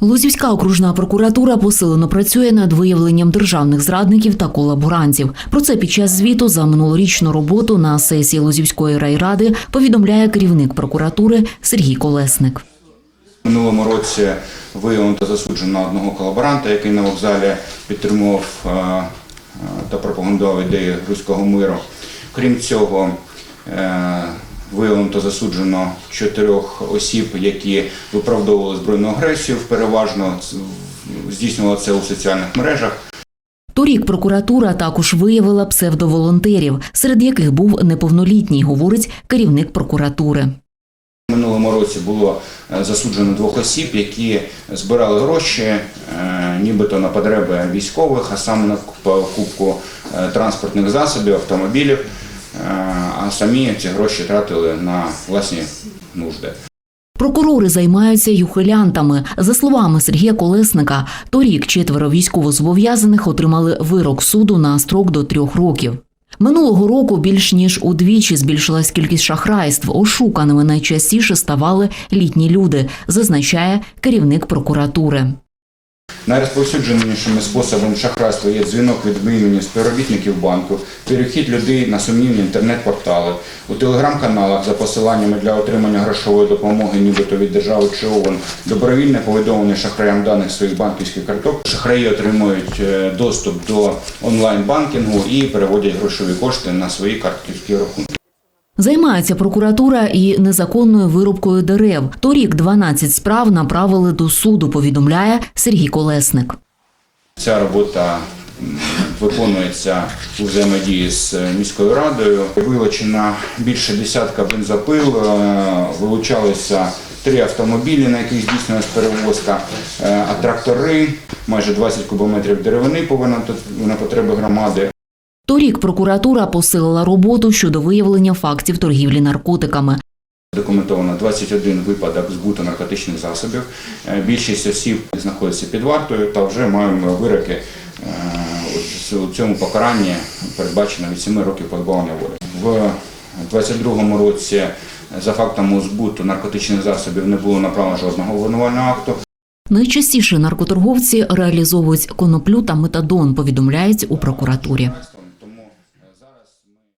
Лузівська окружна прокуратура посилено працює над виявленням державних зрадників та колаборантів. Про це під час звіту за минулорічну роботу на сесії Лузівської райради повідомляє керівник прокуратури Сергій Колесник. Минулому році виявлено та засуджено одного колаборанта, який на вокзалі підтримував е, е, та пропагандував ідеї руського миру. Крім цього, виявлено та засуджено чотирьох осіб, які виправдовували збройну агресію, переважно здійснювали це у соціальних мережах. Торік прокуратура також виявила псевдоволонтерів, серед яких був неповнолітній, говорить керівник прокуратури. Минулому році було е, засуджено двох осіб, які збирали гроші, е, нібито на потреби військових, а саме на покупку е, транспортних засобів, автомобілів, а самі ці гроші тратили на власні нужди. Прокурори займаються юхилянтами. За словами Сергія Колесника, торік четверо військовозобов'язаних отримали вирок суду на строк до трьох років. Минулого року більш ніж удвічі збільшилась кількість шахрайств. Ошуканими найчастіше ставали літні люди, зазначає керівник прокуратури. Найрозповсюдженішими способами шахрайства є дзвінок від імені співробітників банку, перехід людей на сумнівні інтернет-портали, у телеграм-каналах за посиланнями для отримання грошової допомоги, нібито від держави чи ООН, добровільне повідомлення шахраям даних своїх банківських карток. Шахраї отримують е, доступ до онлайн-банкінгу і переводять грошові кошти на свої картівські рахунки. Займається прокуратура і незаконною вирубкою дерев. Торік 12 справ направили до суду, повідомляє Сергій Колесник. Ця робота виконується у взаємодії з е, міською радою. Вилучена більше десятка бензопил, е, вилучалися три автомобілі, на яких здійснювалася перевозка, е, а трактори, майже 20 кубометрів деревини повинна на потреби громади. Торік прокуратура посилила роботу щодо виявлення фактів торгівлі наркотиками. Документовано 21 випадок збуту наркотичних засобів. Е, Більшість осіб знаходиться під вартою та вже маємо вироки е, у цьому покаранні передбачено від 7 років позбавлення волі. В 2022 році за фактом збуту наркотичних засобів не було направлено жодного обвинувального акту. Найчастіше наркоторговці реалізовують коноплю та метадон, повідомляють у прокуратурі.